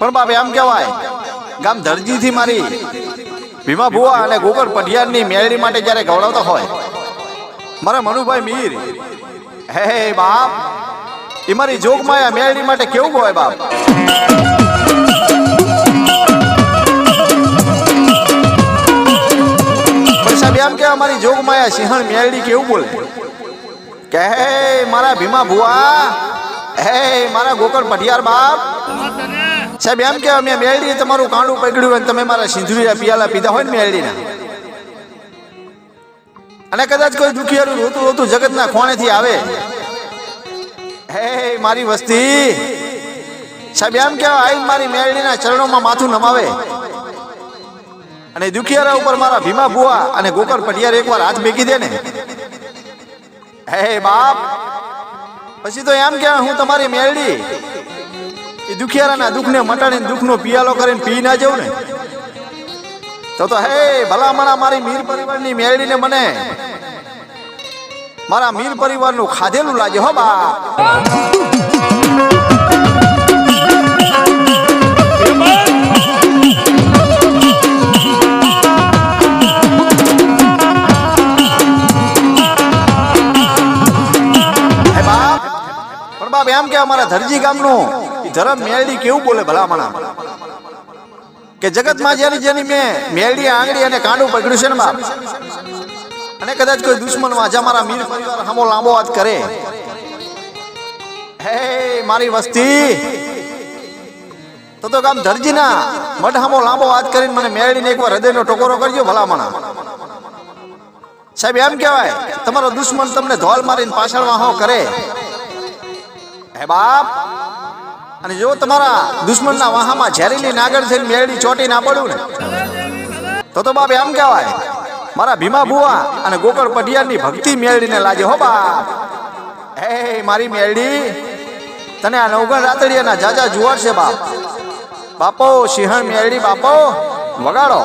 પણ બાપ એમ કહેવાય, ગામ દરજીથી મારી ભીમા ભુવા અને ગોકળ પઢિયારની મેળડી માટે જ્યારે ગવડાવતા હોય. મારા મનુભાઈ મીર, હે બાપ, એ મારી જોગમાયા મેળડી માટે કેવું હોય બાપ? એમ કે અમારી જોગમાયા સિંહણ મેળડી કેવું બોલે? કે મારા ભીમા ભુવા હે, મારા ગોકળ પઢિયાર બાપ. સાહેબ, એમ કે અમે મેળડી તમારું કાંડું પકડ્યું અને તમે મારા સિંધુરિયા પિયાલા પીધા હોય ને મેળડીના. અને કદાચ કોઈ દુખિયારું રોતું રોતું જગતના ખોણેથી આવે. હે, મારી વસ્તી. સાહેબ, એમ કે આઈ મારી મેળડીના ચરણોમાં માથું નમાવે. અને દુખિયારા ઉપર મારા ભીમા ભુવા અને ગોકળ પટિયાર એકવાર હાથ મેકી દે ને. હે, બાપ. પછી તો એમ કે હું તમારી મેળડી. એ દુખિયારાના દુઃખને મટાડીને દુઃખનો પિયાલો કરીને પી ના જવું ને. તો તો હે ભલા મણા મારી મીર પરિવારની મેળડીને મને. મારા મીર પરિવારનું ખાધેલું લાગે હો બા. પણ એમ કે અમારા ધરજી ગામનું? ધરમ મેળડી કેવું બોલે ભલામણા કે જગતમાં જેની જેની મેં મેળડી આંગળી અને કાંડું પકડ્યું છે ને બાપ. અને કદાચ કોઈ દુશ્મન વાજા મારા મીર પરિવાર હમો લાંબો વાત કરે. હે, મારી વસ્તી. તો તો કામ ધરજીના મઢ હમો લાંબો વાત કરીને મને મેળડીને એકવાર હૃદયનો ટકોરો કરજો ભલામણા સાહેબ, એમ કહેવાય, તમારો દુશ્મન તમને ધોલ મારીને પાછળ વાહો કરે. હે બાપ? અને જો તમારા દુશ્મનના વાહામાં ઝેરીલી નાગર થઈને મેળડી ચોટી ના પડ્યું ને, તો તો બાપ એમ કહેવાય, મારા ભીમા બુવા અને ગોકળ પટિયારની ભક્તિ મેળડીને લાજે હો બાપ. હે, મારી મેળડી, તને આ નવગણ રાતડિયાના જાજા જુવાર છે બાપ. બાપો, સિંહણ મેળડી બાપો, વગાડો.